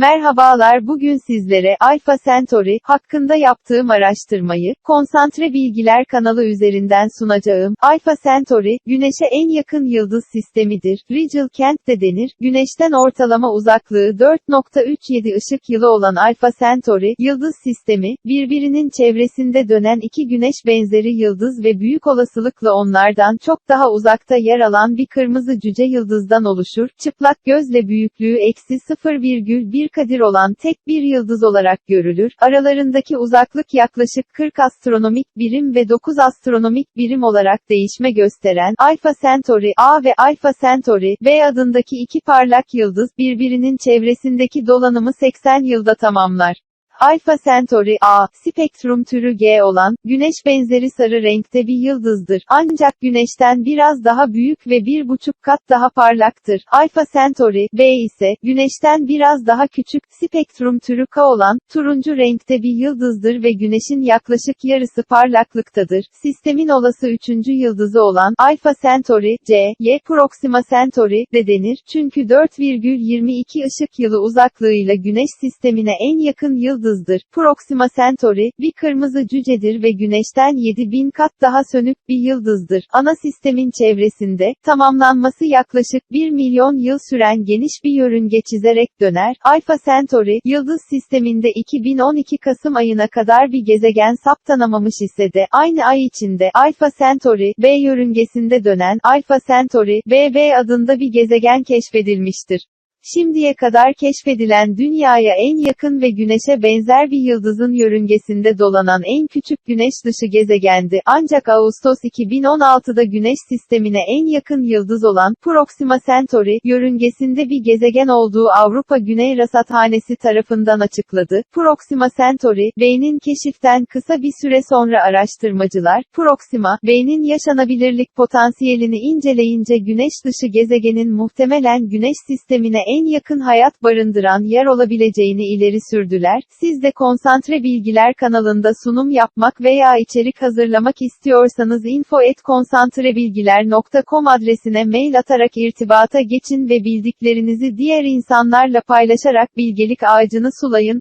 Merhabalar bugün sizlere Alpha Centauri hakkında yaptığım araştırmayı Konsantre Bilgiler kanalı üzerinden sunacağım. Alpha Centauri, Güneş'e en yakın yıldız sistemidir. Rigel Kent de denir. Güneş'ten ortalama uzaklığı 4.37 ışık yılı olan Alpha Centauri yıldız sistemi, birbirinin çevresinde dönen iki güneş benzeri yıldız ve büyük olasılıkla onlardan çok daha uzakta yer alan bir kırmızı cüce yıldızdan oluşur. Çıplak gözle büyüklüğü eksi 0,1 kadir olan tek bir yıldız olarak görülür. Aralarındaki uzaklık yaklaşık 40 astronomik birim ve 9 astronomik birim olarak değişme gösteren Alpha Centauri A ve Alpha Centauri B adındaki iki parlak yıldız birbirinin çevresindeki dolanımı 80 yılda tamamlar. Alpha Centauri A, spektrum türü G olan, güneş benzeri sarı renkte bir yıldızdır. Ancak güneşten biraz daha büyük ve bir buçuk kat daha parlaktır. Alpha Centauri B ise, güneşten biraz daha küçük, spektrum türü K olan, turuncu renkte bir yıldızdır ve güneşin yaklaşık yarısı parlaklıktadır. Sistemin olası üçüncü yıldızı olan, Alpha Centauri C, Y Proxima Centauri de denir. Çünkü 4,22 ışık yılı uzaklığıyla güneş sistemine en yakın yıldız yıldızdır. Proxima Centauri, bir kırmızı cücedir ve Güneş'ten 7000 kat daha sönük bir yıldızdır. Ana sistemin çevresinde, tamamlanması yaklaşık 1 milyon yıl süren geniş bir yörünge çizerek döner. Alpha Centauri, yıldız sisteminde 2012 Kasım ayına kadar bir gezegen saptanamamış ise de, aynı ay içinde, Alpha Centauri, B yörüngesinde dönen, Alpha Centauri, BB adında bir gezegen keşfedilmiştir. Şimdiye kadar keşfedilen dünyaya en yakın ve güneşe benzer bir yıldızın yörüngesinde dolanan en küçük güneş dışı gezegendi. Ancak Ağustos 2016'da güneş sistemine en yakın yıldız olan Proxima Centauri yörüngesinde bir gezegen olduğu Avrupa Güney Rasathanesi tarafından açıkladı. Proxima Centauri, B'nin keşiften kısa bir süre sonra araştırmacılar, Proxima, B'nin yaşanabilirlik potansiyelini inceleyince güneş dışı gezegenin muhtemelen güneş sistemine en yakın hayat barındıran yer olabileceğini ileri sürdüler. Siz de Konsantre Bilgiler kanalında sunum yapmak veya içerik hazırlamak istiyorsanız info@konsantrebilgiler.com adresine mail atarak irtibata geçin ve bildiklerinizi diğer insanlarla paylaşarak bilgelik ağacını sulayın.